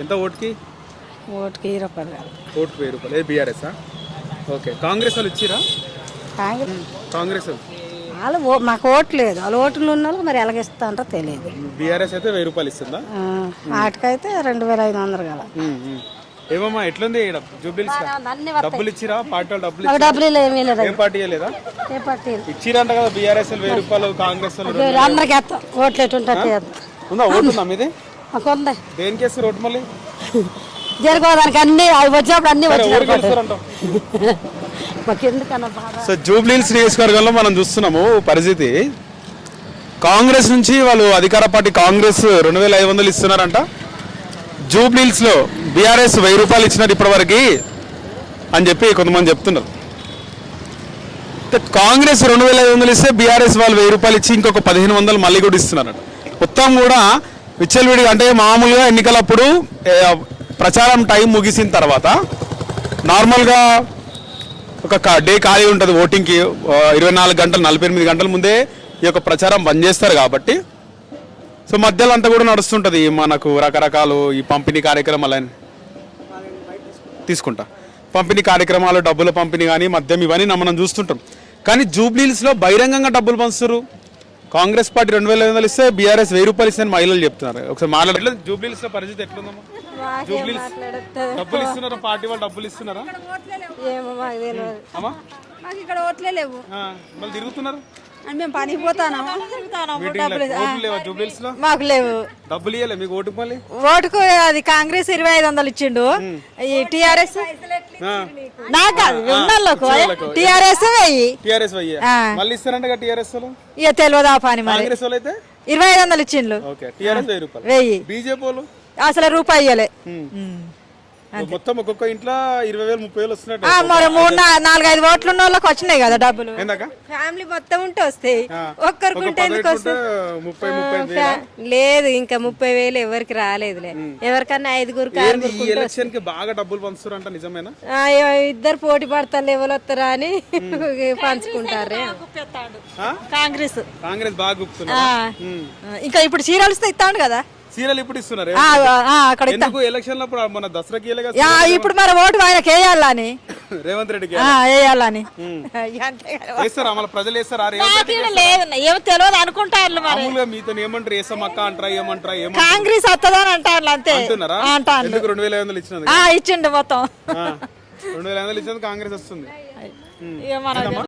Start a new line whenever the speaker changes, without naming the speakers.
ఎంత ఓటుకి?
ఓటుకి ఇరవై రూపాయలు
ఓటుకు వెయ్యి రూపాయలు. ఏ బీఆర్ఎస్ ఓకే. కాంగ్రెస్ వాళ్ళు ఇచ్చిరా?
కాంగ్రెస్
కాంగ్రెస్ వాళ్ళు?
మాకు ఓటు లేదు. వాళ్ళు ఓట్లు ఉన్న వాళ్ళకి మరి ఎలాగిస్తారో తెలియదు.
బీఆర్ఎస్ అయితే వెయ్యి రూపాయలు ఇస్తుందా?
ఆ, వాటికైతే రెండు వేల ఐదు వందలు కదా.
ఏమమ్మా ఎట్లుంది డబ్బులు ఇచ్చిరా? పార్టీ వాళ్ళు డబ్బులు
డబ్బులు ఏమీ లేదు
ఏం పార్టీ ఇవ్వలేదా
ఏ పార్టీ
ఇచ్చిరంట కదా బీఆర్ఎస్ వెయ్యి రూపాయలు కాంగ్రెస్
అందరికి ఓట్లు ఎటుంటే
ఉందా? ఓటు ఉందా మీది?
మాకు ఉంది
దేనికి వేస్తారు ఓటు మళ్ళీ?
జరుగుకోవడానికి అన్ని అవి వచ్చినప్పుడు అన్ని మాకు ఎందుకన్నా బాధ?
సో జూబ్లీహిల్స్ నియోజకవర్గంలో మనం చూస్తున్నాము పరిస్థితి. కాంగ్రెస్ నుంచి వాళ్ళు అధికార పార్టీ కాంగ్రెస్ రెండు వేల ఐదు వందలు ఇస్తున్నారంట. జూబ్లీహిల్స్లో బీఆర్ఎస్ వెయ్యి రూపాయలు ఇచ్చినారు ఇప్పటివరకు అని చెప్పి కొంతమంది చెప్తున్నారు. కాంగ్రెస్ రెండు వేల ఐదు వందలు ఇస్తే బీఆర్ఎస్ వాళ్ళు వెయ్యి రూపాయలు ఇచ్చి ఇంకొక పదిహేను వందలు మళ్ళీ కూడా ఇస్తున్నారంట. మొత్తం కూడా విచ్చలవిడిగా అంటే మామూలుగా ఎన్నికలప్పుడు ప్రచారం టైం ముగిసిన తర్వాత నార్మల్గా ఒక క- డే ఖాళీ ఉంటుంది ఓటింగ్కి ఇరవై నాలుగు గంటలు నలభై ఎనిమిది గంటల ముందే ఈ యొక్క ప్రచారం బంద్ చేస్తారు కాబట్టి. సో మధ్యలో అంతా కూడా నడుస్తుంటుంది మనకు రకరకాలు ఈ పంపిణీ కార్యక్రమాలని. తీసుకుంటా. పంపిణీ కార్యక్రమాలు డబ్బుల పంపిణీ కానీ మద్యం ఇవన్నీ మనం చూస్తుంటాం. కానీ జూబ్లీహిల్స్లో బహిరంగంగా డబ్బులు పంచుతారు కాంగ్రెస్ పార్టీ రెండు వేల ఐదు వందలు ఇస్తే బీఆర్ఎస్ వెయ్యి రూపాయలు ఇస్తే మహిళలు చెప్తున్నారు. ఒకసారి మాట్లాడలే జూబ్లీహిల్స్లో పరిస్థితి ఎట్లుందమ్మా? జూబ్లీహిల్స్ డబ్బులు ఇస్తున్నారా? పార్టీ వాళ్ళు డబ్బులు ఇస్తున్నారా?
ఏమో మాకు తెలియదు.
అమ్మా?
మాకు ఇక్కడ ఓట్లే లేవు.
ఆ, మళ్ళీ తిరుగుతున్నారు?
అని మేము పనికి మాకు లేవు.
డబ్బులు ఇవ్వలే మీకు ఓటుకు మళ్ళీ?
ఓటుకు అది కాంగ్రెస్ ఇరవై ఐదు వందలు ఇచ్చిండు. ఈ టిఆర్ఎస్? నాకు కాదు ఉన్నోళ్ళకు టిఆర్ఎస్ వెయ్యి.
టీఆర్ఎస్ వయ్యా.
ఆ.
మళ్ళీ ఇస్తారంట టీఆర్ఎస్ వాళ్ళు?
ఇక తెలియదు ఆ పని మరి.
కాంగ్రెస్ అయితే?
ఇరవై ఐదు వందలు ఇచ్చిండు
టీఆర్ఎస్ వెయ్యి రూపాయలు.
వెయ్యి.
బీజేపీ
అసలు రూపాయి ఇయ్యలే.
మొత్తం ఒక్కొక్క ఇంట్లో ఇరవై వేలు ముప్పై వేలు వస్తున్నట్టు
ఆ, మరి మూడు నా- నాలుగైదు ఓట్లు ఉన్న వాళ్ళకి వచ్చినాయి కదా డబ్బులు.
ఏందాక
ఫ్యామిలీ మొత్తం ఉంటే వస్తాయి. ఒక్కరికి
ఒక
ఉంటే ఎందుకు
ముప్పై ముప్పై ఐదు వేలా?
లేదు ఇంకా ముప్పై వేలు ఎవరికి రాలేదులే. ఎవరికన్నా ఐదుగురికి
ఏంది ఈ ఎలక్షన్కి బాగా డబ్బులు పంచుతారంట నిజమేనా?
ఆ, ఇద్దరు పోటీ పడతారు ఎవరు వస్తారా అని పంచుకుంటారే
కాంగ్రెస్
కాంగ్రెస్. బాగా
ఇంకా ఇప్పుడు చీరలు ఇస్తే ఇస్తాడు కదా?
సీరియల్ ఇప్పుడు ఇస్తున్నారు.
అక్కడ
ఎందుకు? ఎలక్షన్ మన దసరాకి
ఇప్పుడు మరి ఓటు ఆయనకి వేయాలని
రేవంత్ రెడ్డికి
ఆ, వేయాలని
వేస్తారా? మన ప్రజలు వేస్తారా?
లేదు ఏమో తెలియదు అనుకుంటారు మరి.
మామూలుగా మీతో ఏమంటారు? వేసామక్క అంటారా? ఏమంటారా? ఏమంటారు?
కాంగ్రెస్ వస్తుందని అంటారు అంతే.
అంటున్నారా?
అంటారు
ఎందుకు రెండు వేల ఐదు వందలు ఇచ్చినది
ఆ, ఇచ్చిండు మొత్తం.
ఆ, రెండు వేల ఐదు వందలు ఇచ్చినది కాంగ్రెస్ వస్తుంది.